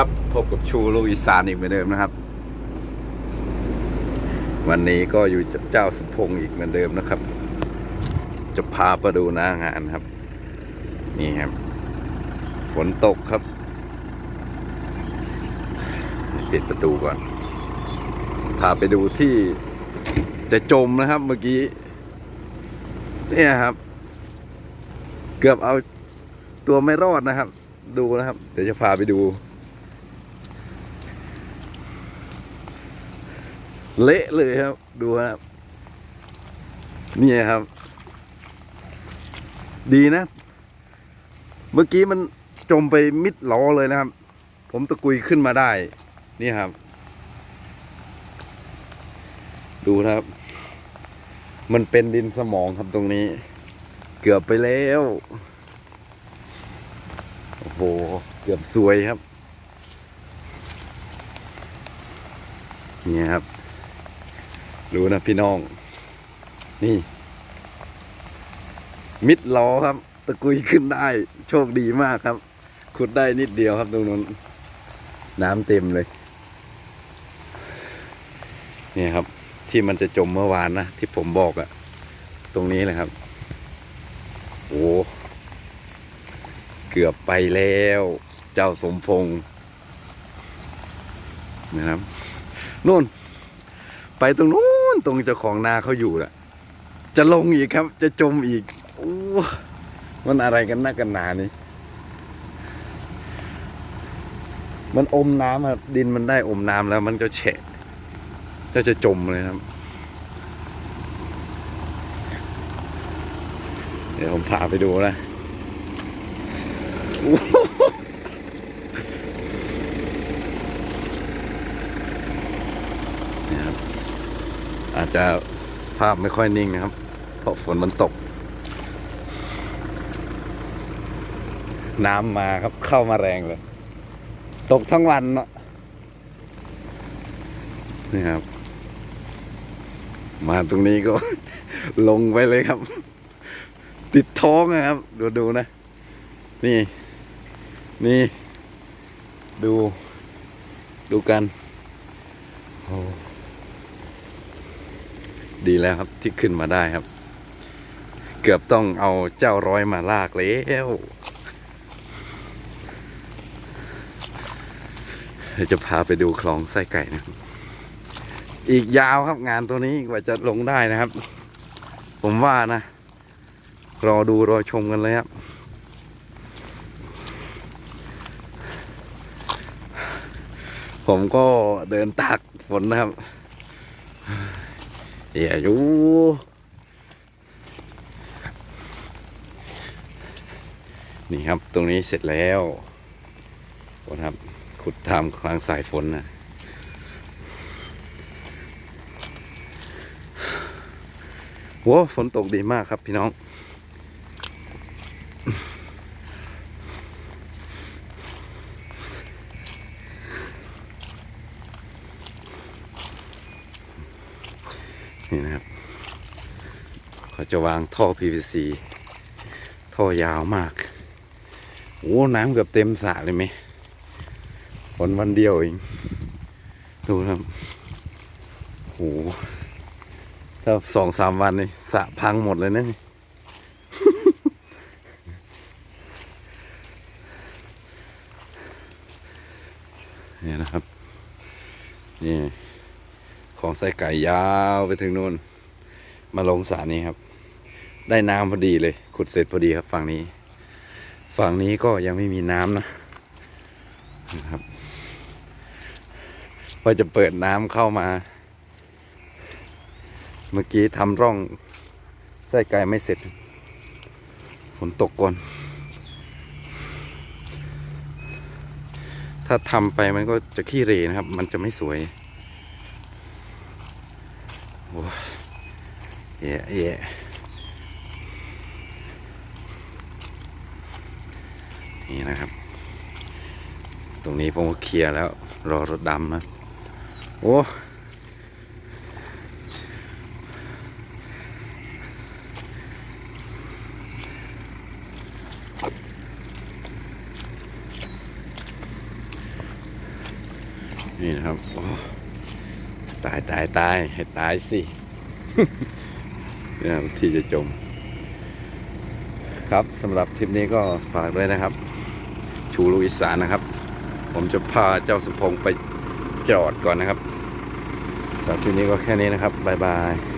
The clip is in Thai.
ครับ พบกับชูลูกอีสานอีกเหมือนเดิมนะครับ วันนี้ก็อยู่เจ้าสมพงษ์อีกเหมือนเดิมนะครับ จะพาไปดูหน้างานครับ นี่ครับ ฝนตกครับ ปิดประตูก่อน พาไปดูที่จะจมนะครับเมื่อกี้ เนี่ยครับ เกือบเอาตัวไม่รอดนะครับ ดูนะครับ เดี๋ยวจะพาไปดู เละเลยครับ ดูครับนี่ครับ ดีนะ เมื่อกี้มันจมไปมิดล้อเลยนะครับ ผมตะกุยขึ้นมาได้ นี่ครับ ดูนะครับ มันเป็นดินสมองครับตรงนี้ เกือบไปแล้วโอ้โหเกือบซวยครับ นี่ครับ ดูนะพี่น้อง นี่ มิดล้อครับ ตะกุยขึ้นได้ โชคดีมากครับ ขุดได้นิดเดียวครับตรงนั้น น้ำเต็มเลย เนี่ยครับ ที่มันจะจมเมื่อวานนะ ที่ผมบอกอะตรงนี้เลยครับ โอ้เกือบไปแล้ว เจ้าสมพงษ์นะครับนู่น ไปตรงนู้น ตรงเจ้าของนาเขาอยู่แหละจะลงอีกครับ จะจมอีกโอ้มันอะไรกันนักกันหนานี่มันอมน้ำครับดินมันได้อมน้ำแล้วมันก็แฉะก็จะจมเลยครับ เดี๋ยวผมพาไปดูนะโอ้โหเนี่ยครับ อาจจะภาพไม่ค่อยนิ่งนะครับ เพราะฝนมันตก น้ำมาครับเข้ามาแรงเลย ตกทั้งวันเนาะนี่ครับ มาตรงนี้ก็ ลงไปเลยครับ ติดท้องนะครับ ดูดูนะ นี่ นี่ ดู ดูกันโอ้ ดีแล้วครับที่ขึ้นมาได้ครับ เกือบต้องเอาเจ้าร้อยมาลากแล้วเดี๋ยวจะพาไปดูคลองไส้ไก่นะครับ อีกยาวครับงานตัวนี้กว่าจะลงได้นะครับ ผมว่านะ รอดูรอชมกันเลยครับ ผมก็เดินตากฝนนะครับ เอย่าอยู่นี่ครับตรงนี้เสร็จแล้วนะครับขุดทำกลางสายฝนนะโว้ฝนตกดีมากครับพี่น้อง นี่นะครับเขาจะวางท่อ PVC ท่อยาวมากโอ้น้ำเกือบเต็มสระเลยไหมฝนวันเดียวเอง ดูครับโหถ้าสองสามวันนี่สระพังหมดเลยนะนี่นี่นะครับ นี่ ของใส่ไก่ยาวไปถึงนู่น มาลงสระนี้ครับ ได้น้ำพอดีเลย ขุดเสร็จพอดีครับฝั่งนี้ ฝั่งนี้ก็ยังไม่มีน้ำนะนะครับว่าจะเปิดน้ำเข้ามา เมื่อกี้ทำร่องไส้ไก่ไม่เสร็จฝนตกก่อนถ้าทำไปมันก็จะขี้เหรนะครับ มันจะไม่สวย โอ้ยแย่แย่นี่นะครับ ตรงนี้ผมก็เคลียร์แล้ว รอรถดำนะโอ้โนี่นะครับ ตายตายตายให้ตายสิเนี่ยที่จะจม ครับสำหรับทริปนี้ก็ฝากด้วยนะครับ ชูลูกอีสานนะครับ ผมจะพาเจ้าสมพงษ์ไปจอดก่อนนะครับสำหรับทริปนี้ก็แค่นี้นะครับ บ๊ายบาย